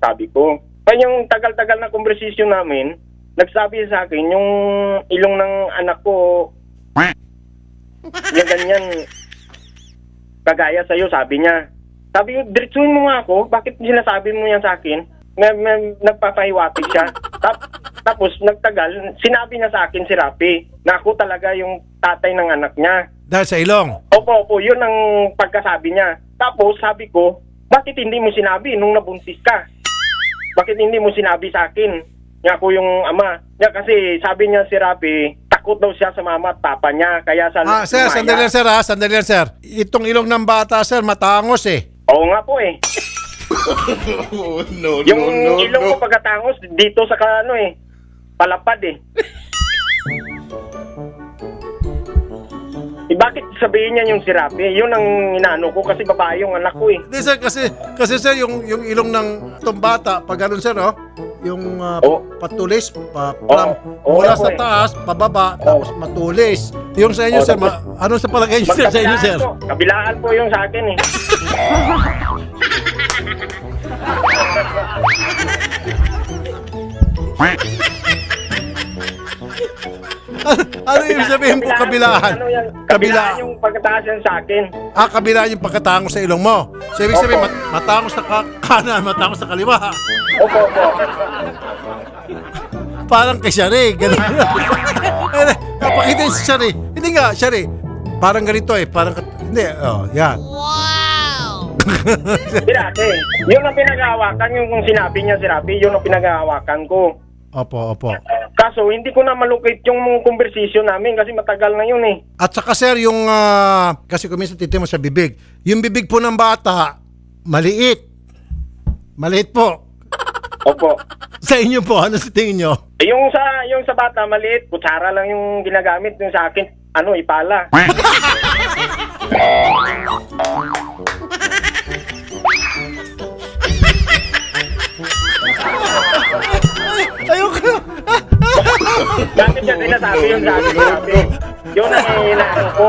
sabi ko. Kaya yung tagal-tagal na conversation namin, nagsabi sa akin, yung ilong ng anak ko, yung ganyan, kagaya sa'yo, sabi niya. Sabi ko, diretsuhin mo nga ako, bakit sinasabi mo yan sa akin? Na, na, nagpapahiwatig siya. Tap, tapos, nagtagal, sinabi niya sa akin si Rapi, na ako talaga yung tatay ng anak niya. Dahil sa ilong. Opo, opo, yun ang pagkasabi niya. Tapos sabi ko, bakit hindi mo sinabi nung nabuntis ka? Bakit hindi mo sinabi sa akin? Nga ako yung ama. Nga kasi sabi niya si Rapi, takot daw siya sa mama at papa niya. Kaya sa Ah, sir, sandali lang sir ha, sandali lang sir. Itong ilong ng bata sir, matangos eh. Oo nga po eh. Oh, no, Yung no, no, ilong no. ko pagkatangos, dito sa ano eh, palapad eh. Sabihin niya yung si Rapi? Yun ang inaano ko kasi babae yung anak ko eh. Hindi sir, kasi, kasi sir, yung, yung ilong ng itong bata, pag ganun sir, oh, yung ah, Oo. patulis, pa, from, Oo, mula oo sa eh. taas, pababa, tapos matulis. Yung sa inyo Oo, sir, ma, ano sa palagay niyo sir, sa inyo sir? po. Kabilaan po yung sa akin eh. ano yung sabihin po kabilaan? Ano yan? Kabilaan. Kabilaan yung pagkataas yan sa akin. Ah, kabilaan yung pagkatangos sa ilong mo. So, ibig sabihin, mat- matangos sa ka- kanan, matangos sa kaliwa. Opo, opo. Parang kay Shari, ganun. Ayun, Kapakita yung si Shari. Hindi nga, Shari. Parang ganito eh. Parang, kat- hindi, oh, yan. Pirate. Yun ang pinag-aawakan yung kung sinabi niya si Rapi, yun ang pinag-aawakan ko. Opo, opo. Kaso hindi ko na malukit yung conversation namin kasi matagal na yun eh. At saka sir, yung, ah, kasi kung minsan titin mo sa bibig, yung bibig po ng bata, maliit. Maliit po. Opo. Sa inyo po, ano sa tingin nyo? Eh, Yung sa yung sa bata maliit, kutsara lang yung ginagamit yung sa akin, ano ipala. sinasabi yung sabi. Yun ang ko.